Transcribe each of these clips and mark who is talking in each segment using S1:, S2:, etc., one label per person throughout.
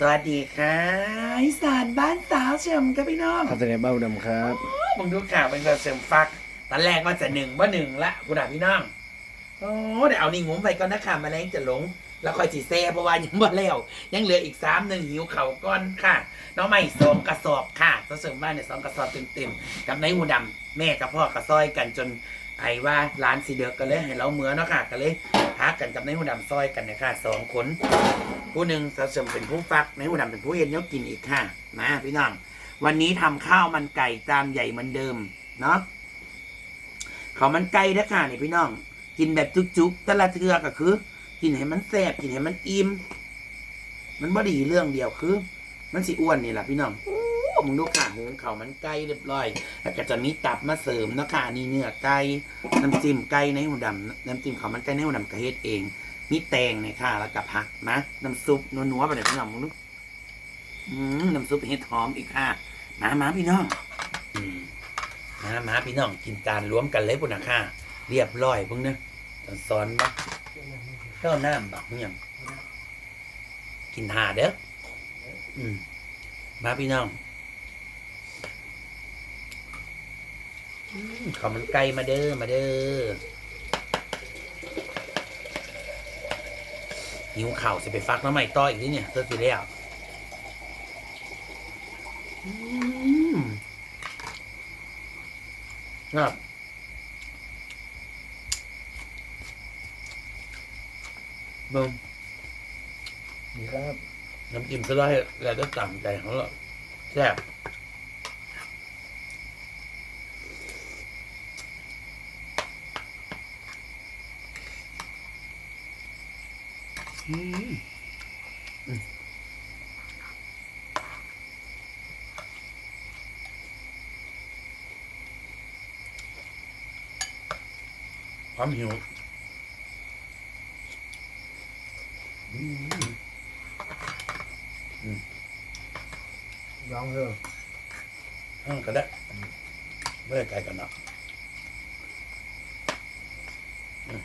S1: สวัสดีค่ะอีสานบ้านสาวเฉิมกับพี่น้อง
S2: ครับแสดงเบ้าดำครับ
S1: มึงดูข่าวเป็นกระเสริมฟัก ตอนแรกว่าจะหนึ่งว่าหนึ่งละกูด่าพี่น้อง โอ้เดี๋ยวเอานี่งุ้มไปก่อนนะค่ะแมาแรงจะหลง แล้วค่อยสีแซ่เพราะว่ายังบ่แล้ว ยังเหลืออีกสามหนึ่งหิวเข่าวก้อนค่ะ น้องใหม่สองกระสอบค่ะเสริมบ้านเนี่ยสองกระสอบเต็มๆกับในหูดำแม่กับพ่อกระซอยกันจน ไอ้ว่าร้านสีเดือกกันเลยให้เราเมือเนาะค่ะกันเลยพักกันกับในหูดำซอยกันนี่ยค่ะสองคนผู้หนึ่งเสริมเป็นผู้ฟักในหูดำเป็นผู้เย็นยกกินอีกค่ะมาพี่น้องวันนี้ทำข้าวมันไก่จานใหญ่เหมือนเดิมเนาะข้าวมันไก่เด้อค่ะนี่พี่น้อง กินแบบจุกๆแต่ละเทือก็คือ กินให้มันแซ่บกินให้มันอิ่มมันบ่ดีเรื่องเดียวคือ มันสิอ้วนนี่แหละพี่น้อง มึงดูค่ะหุงข้ามันไก่เรียบร้อย แล้วก็จะมีตับมาเสริมเนาะค่ะนี่เนื้อไก่น้ำจิ้มไก่ในหูดำน้ำจิ้มเขามันไก่ในหูดำกระเฮ็ดเอง มีแตงเนี่ยค่ะ แล้วก็ผักนะน้ำซุปนัวๆไปเลยพี่น้องมึงดูน้ำซุปเห็ดหอมอีกค่ะมามาพี่น้องมามาพี่น้องกินจานรวมกันเลยปุ่นนะค่ะ เรียบร้อยพุ่งเนอะสอนๆบ่เจ้าน้ำบักเมี่ยงกินหาเด้ออืมมาพี่น้องอืม ข้าวมันไก่มาเด้อมาเด้อหิวข่าวสิไปฟักน้ำใหม่ต่ออีกนี่เนี่ยเสื้อสีแล้วอืมครับเบิ่ง
S2: นี่ครับ
S1: น้ำจิ้มก็ได้แล้วจะต่ำใจของเราแซ่บ ความหิวอืม
S2: ร้องเถอะ
S1: ห้างก็ได้ไม่ได้ไกลกันเนาะอืม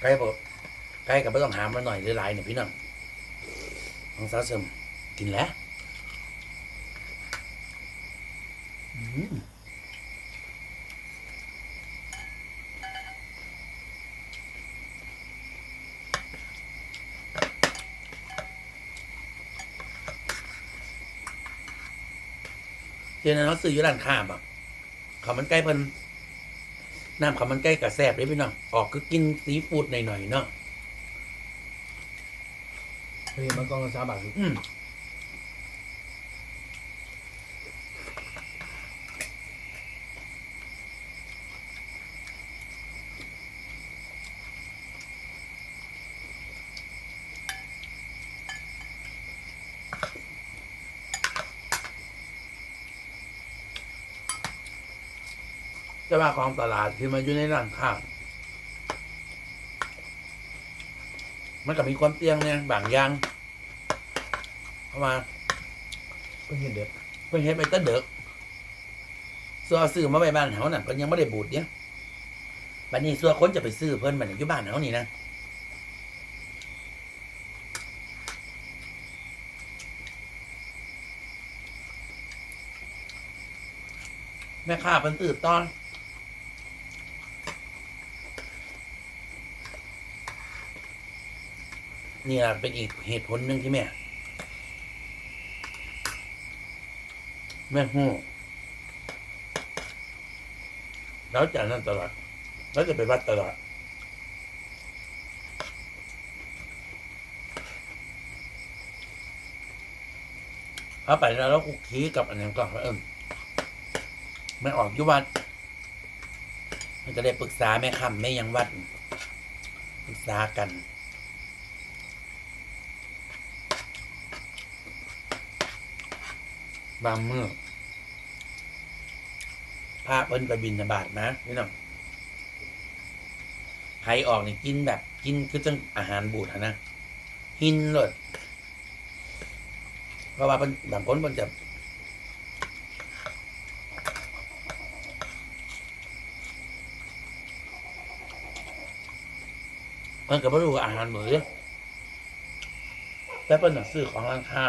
S1: ไกลบ่ไกลกับไม่ต้องหามมาหน่อยหลายๆเนี่ยพี่น้องของสาวเสริมกินแล้วอืม เดี๋ยวนั้นเขาซื้ออยู่ร้านค้าบ่เขาวมันใกล้เพิ่นน้ำเขาวมันใกล้กับแซ่บเลยพี่น้องออกคือกินซีฟู้ดหน่อยๆเนาะ
S2: เฮ้ยมันกองละสามบาท
S1: อืม จะว่าของตลาดที่มาอยู่ในร้านข้าง มันก็มีความเตียงเนี่ยบางอย่างเข้ามา
S2: ก็เห็นเด็ด
S1: เพิ่นเฮ็ดไปตั้งเด็กซัวซื้อมาไว้บ้านเฮาน่ะเพิ่นยังไม่ได้บูดเนี่ยบัดนี้ซัวคนจะไปซื้อเพิ่นบัดนี้อยู่บ้านเฮานี่นะแม่ค้าเพิ่นซื้อตอน นี่ล่ะเป็นอีกเหตุผลหนึ่งที่แม่ แม่หูแล้วจากนั้นตลอดแล้วจะไปวัดตลอดเอไปแล้วเราคุกคีกับอันนั้นก็เอิ่มไม่ออกยุวัด มันจะได้ปรึกษาแม่คำแม่ยังวัด ปรึกษากัน บางมือพาเปิ้นไปบินบาทนะพี่น้องใครออกนี่กินแบบกินคือจังอาหารบูดนะหินเลยเพราะว่าเพิ่นบางคนเพิ่นจะเพิ่นก็บ่รู้อาหารมื้อแล้วเป็นหนังสือของร้านค้า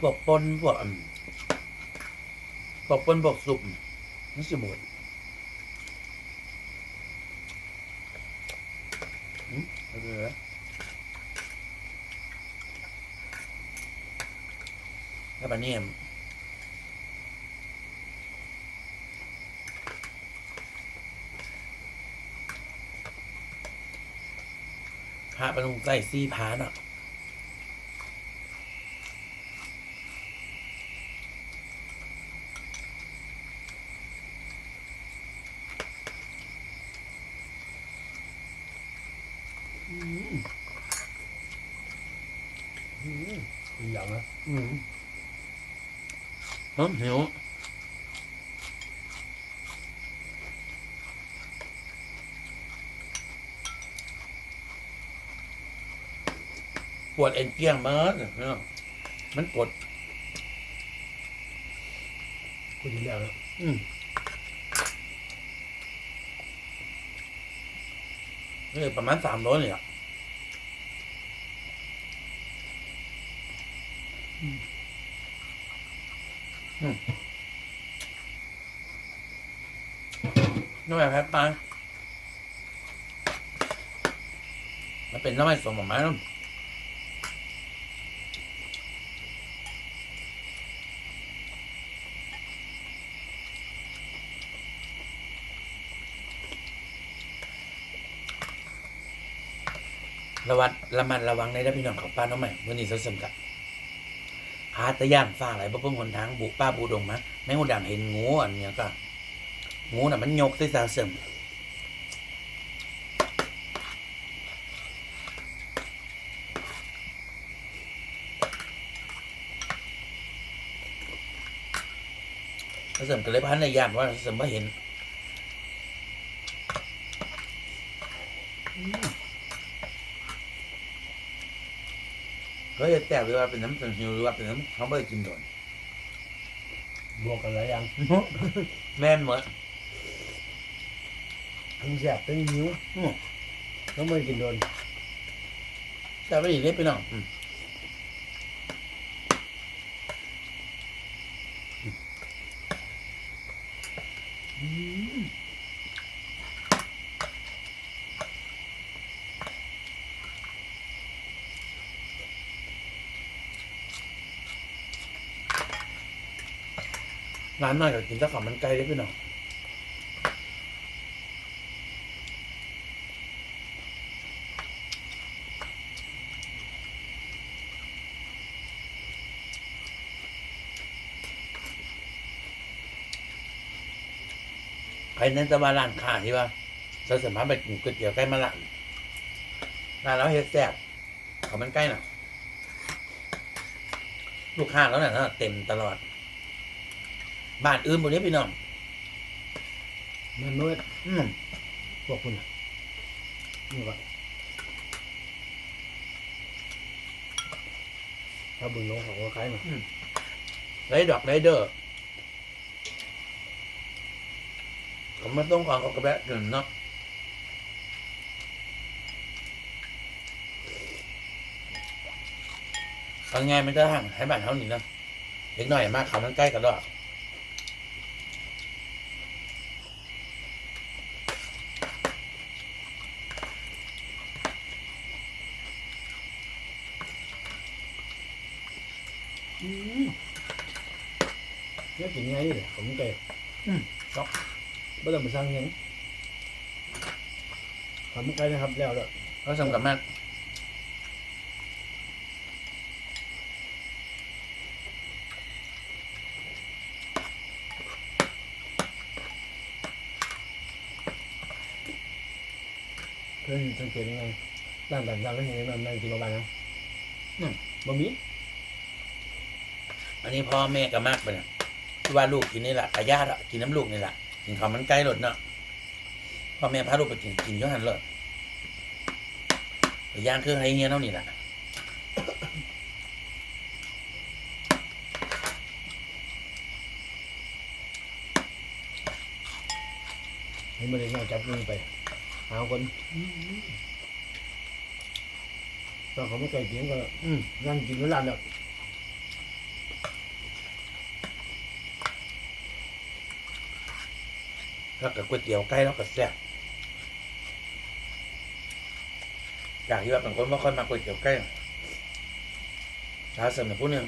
S1: พวกปนพวกอืมพวกปนพวกสุปนี่สิหมดอืมอาไปเลยแล้วปะเนี่ยพระไปลงใส่ซี่พาเนาะ
S2: อืมอี กอย่างนะ
S1: อืมเฮ้ยหิวปวดเอ็นเกียงเมิดเนาะมันกด
S2: กูดีแล้วนะ
S1: อืมนี่ประมาณสามร้อยเลย อ่น้ำมันแพ้ปลามันเป็นน้ำมันสมหมาแล้วระวัดระมัดระวังในด้านพี่น้องของป้าน้องใหม่เมื่อนี้สมกับ พาตะย่านฟ้าไหลบ่เพิ่งหนทางบุกป้าบูดงมาแม่งูดังเห็นงูอันเนี้ยก็งูน่ะมันยกใส่สาเสริมเสริมก็เลยพันในยามว่าสาเสริมว่าเห็น ก็จะแตกหรือว่าเป็นน้ำสันหิวหรือว่าเป็นน้ำเขาไม่ได้กินโดน
S2: บวกกันหลายอย่าง
S1: แม่นหมด
S2: ทั้งแสบทั้งหิว
S1: อืม
S2: ต้องไม่กินโดน
S1: แต่ไม่ได้เล็บไปน้องอืมอืม ร้านน้อยก็กินแต่ข้ามันไก่ได้พี่น้องใครนั้นจะมาร้านค้าที่ว่าเราสามารถไปกินก๋วยเตี๋ยวใกล้มาร้านร้านแล้วเฮ็ดแซ่บข้าวมันไก่น่ะ ลูกค้าแล้วน่ะเต็มตลอด บ้านอื่นบนนี้พี่น้อง
S2: มันมืด
S1: อืม
S2: พวกคุณน่ะนี่ก่อนถ้าบึงน้องของก็คล้ายมา
S1: ไรดอกไรเดอร์ผมไม่ต้องความเขากระแบะเดินเนาะเอาไงมันจะห่างให้บ้านเท่านี้เนาะเล็กน้อยมากเขามันใกล้กันดอก
S2: อืม เนี่ยกินง่ายนี่แหละผมเกย
S1: อืมครับ
S2: ไม่ต้องไปสร้างเงี้ยทำไกลนะครับแล้วแล้ว
S1: เขาสำคัญมาก
S2: เพื่อนสังเกตยังไงด้านแบบด้านก็เห็นมันนั่งกินมาบ้านนะ
S1: อืม
S2: บะหมี่
S1: อันนี้พ่อแม่ก็มากไปนะ ที่ว่าลูกกินนี่แหละกาญาดอกินน้ำลูกนี่แหละกินข้าวมันไก่หลดเนาะพ่อแม่พาลูกไปกินกินย้อนหันเลยย่างเครื่องไรเงี้ยเท่านี้แหละ
S2: นี่ไม่ได้ง่ายจับมือไปเอาคนเราเขาไม่เสียกินก็นั่งกินร้านแบบ
S1: แล้วกับก๋วยเตี๋ยวไก่แล้วก็แซ่บอยากที่ว่าบางคนไม่ค่อยมาก๋วยเตี๋ยวไก่ชาเสริมแบบผู้หนึ่ง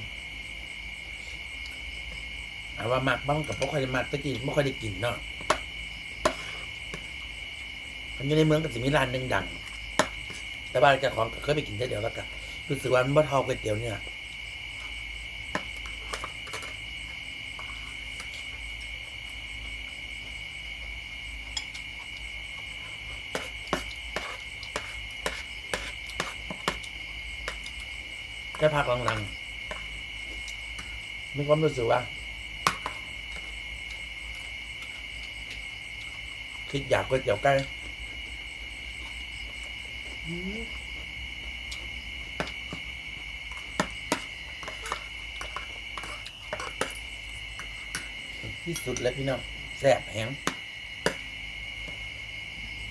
S1: อาว่ามักบ้างกับไม่ค่อยได้มักตะกี้ไม่ค่อยได้กินเนาะมันอยู่ในเมืองก็จะมีร้านหนึ่งดัง แต่บ้านเจ้าของก็เคยไปกินเท่เดียวแล้วกันรู้สึกว่ามันบ่เท่าก๋วยเตี๋ยวเนี่ย พักหลังๆมีความรู้สึกว่า คิดอยากก๋วยเตี๋ยวไก่ที่สุดแล้วพี่น้องแซ่บแหง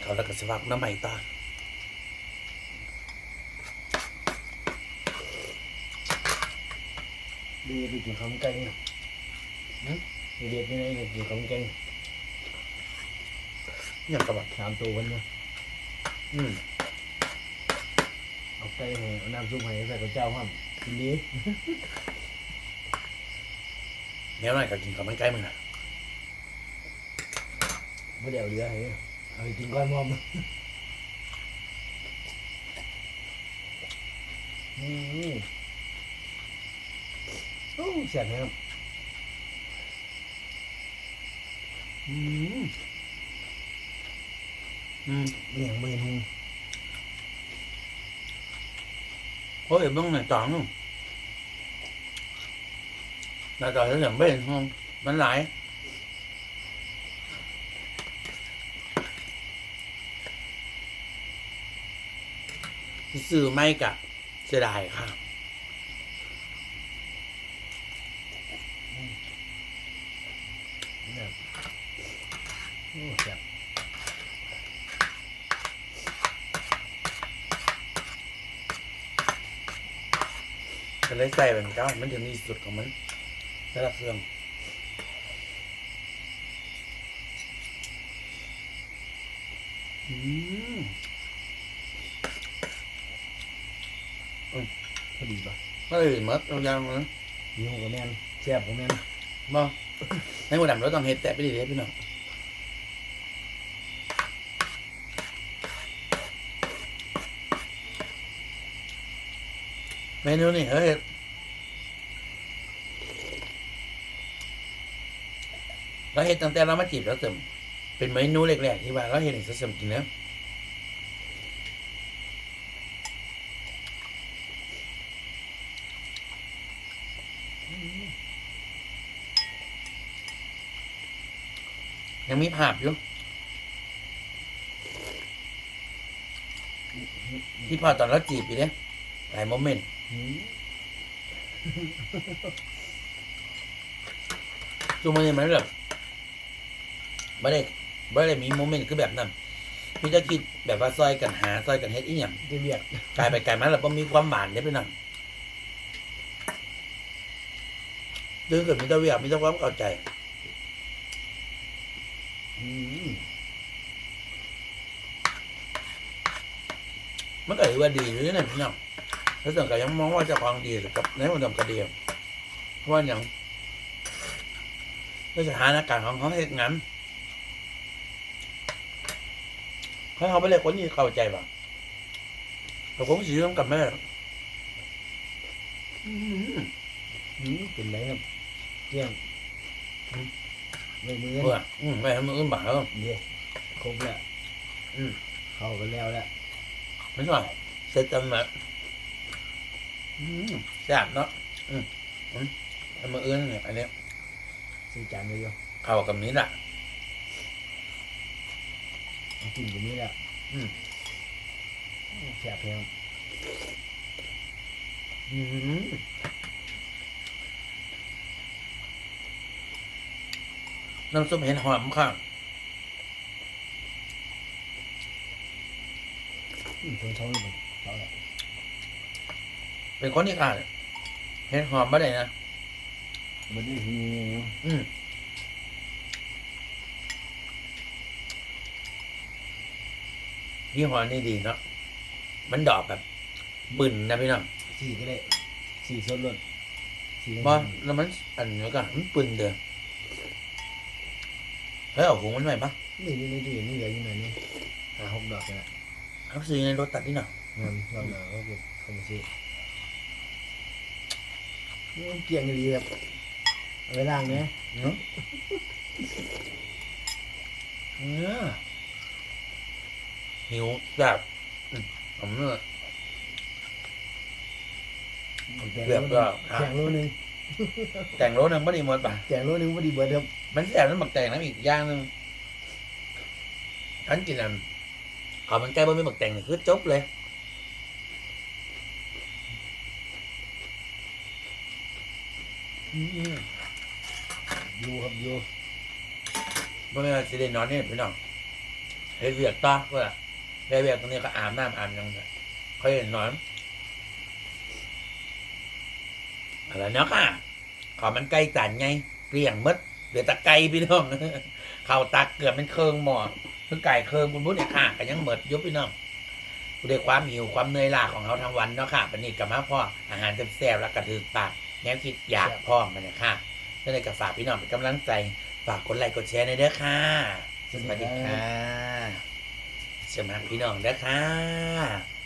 S1: เขาแล้วก็สวักน้ำใหม่ตา
S2: ดีไปกินข้าวมันไก่เนี่ย
S1: หืม
S2: เด็ดยังไงเนี่ยกินข้าวมันไก่
S1: อย่างกับแบบ
S2: สามตัววันเนี่ย
S1: อืม
S2: เอาไก่ให้เอาน้ำซุปให้ใส่กับเจ้าห้ามกินดี
S1: แนวหน่อยก็กินกับมันไก่มึงนะ
S2: ไม่ได้เอาเรือให้เอาไปกินก้อนมอมอืม โอ้แซ่บไหมครับ
S1: อืมอืม
S2: เลี้ยงเมนู
S1: โอ้ยบ้างหน่อยจ่องนู่นน่าจะเสียงเบ้นห้องมันหลายซื้อไม่กะเสียดายค่ะ
S2: แบบโอ้แซ่บ
S1: ก็เลยใส่แบบเก้ามันถึงที่สุดของมันแต่ละเครื่องอืม
S2: พอดีป่ะ
S1: ก็เลยมัดเอายางนะ
S2: หิวกับแมนแซ่บกับแมน
S1: บ่ในหัวดำเราต้องเฮ็ดแต่ไปดีเลยพี่น้อง มนูนี่เฮ้ยเราเฮ็ดตั้งแต่เรามาจีบแล้วเสริมเป็นเมนูแรกๆที่ว่าเราเฮ็ดให้เสริมกินแล้วยังมีภาพอยู่ที่พอตอนเราจีบอยู่เนี่ยหลายโมเมนต์ ซูมันยังมันแบบไม่ได้ไม่ได้มีโมเมนต์คือแบบนั้นพี่จะคิดแบบว่าซอยกันหาซอยกันเฮ็ดอีหยัง
S2: ได้เบียด
S1: กลายไปกลายมาแล้วก็มีความหวานได้ไปหน่อยดึงเกิดมีแต่เวียกมีแต่ความเข้าใจ
S2: อืม
S1: มันก็ถือว่าดีอยู่นี่นะพี่น้อง แล้วส่วนก็ยังมองว่าเจะความดีกับในวันดำกระเดียวเพราะว่าอย่างด้วยสถานการณ์ของเขาเหตุงานเขาเขาไปเลยคนที่เข้าใจป่ะแต่ผมสีต้องกับแม่อืม
S2: อืมเป็นไรครับเกี่ยงอืมไม่มือ
S1: เพื่ออืมไม่ให้มืออื่นบ่าแล้ว
S2: เดี๋ยวครบแล้ว
S1: อืม
S2: เข้ากันแล้วแหละ
S1: ไม่ใช่เสร็จจังเลยอืม แซ่บเนาะอืมอันมาเอื้อนเนี่ยอันนี้
S2: ซื้จานเปอยู่
S1: เข้ากับนี้แหละ
S2: เอากินกับนี้แหละ
S1: อืม
S2: แซ่บเพียง
S1: อืมน้ำซุปเห็นหอมค่ะอื
S2: มคนชอบเลยชอบเลย
S1: เป็นคนที่ขาดเห็ดหอมบ่ได้นะ
S2: มันได้มี
S1: อืมยี่ห้อนี่ดีเนาะมันดอกแบบบึนนะพี่น้อง
S2: สี่ก็ได้ สี่สดรถสี่
S1: บอแล้วมันอันนี้ก็มันปืนเดือเฮ้ยเอาหุงมันใหม่ปะ
S2: นี่นี่ในตู้เย็นนี่เหลืออยู่ไหนนี่หาหกดอกนะ
S1: เขาซื้อในรถตัดนี่หน่อย
S2: งานรอบหน้าก็เก็บเข้ามาซื้อ เกี่ยงดีครับเอาไว้ล่างนะ
S1: เนาะเออหิวแบบอืมผมเนี่ย
S2: แกง
S1: เรียบ
S2: โล
S1: ร้
S2: นึ
S1: อย
S2: งแกงโลนึง
S1: แต่งรถหนึ่งพอดีหมดป่ะ
S2: แกงโลนึงพอดีเบิร์ดครับ
S1: มันแสบนั้นบักแต่งน้ำอีกอย่างหนึ่งฉันกินอันขาวมันไก่บ่มีบักแต่งนี่คือจบเลย อ
S2: ยู่ครับอยู่
S1: เมื่อสิได้นอนนี่พี่น้องเฮ็ดเวียกต่อก็ล่ะได้เวียกตรงนี้ก็อาบน้ำอาบยังไงค่อยนอนอะไรเนาะค่ะขอมันไก่จานไงเกลี้ยงหมดเหลือต่ไก่พี่น้องเข้าตักเกือบเป็นเคิงหม้อคือไก่เคิงคุณพุทธเนี่ยค่ะก็ยังหมดยุบพี่น้องด้วยความหิวความเหนื่อยล้าของเขาทั้งวันเนาะค่ะปนิดกับมาพ่ออาหารแซ่บๆแล้วกระถือปาก แนวคิดอยากพ่อมันเนี่ยค่ะก็เลยกับฝากพี่น้องเป็นกำลังใจ ฝากกดไลค์กดแชร์ในอยเด้อค่ะ สวัสดีค่ะเสยมหาพี่น้องเด้อค่ะ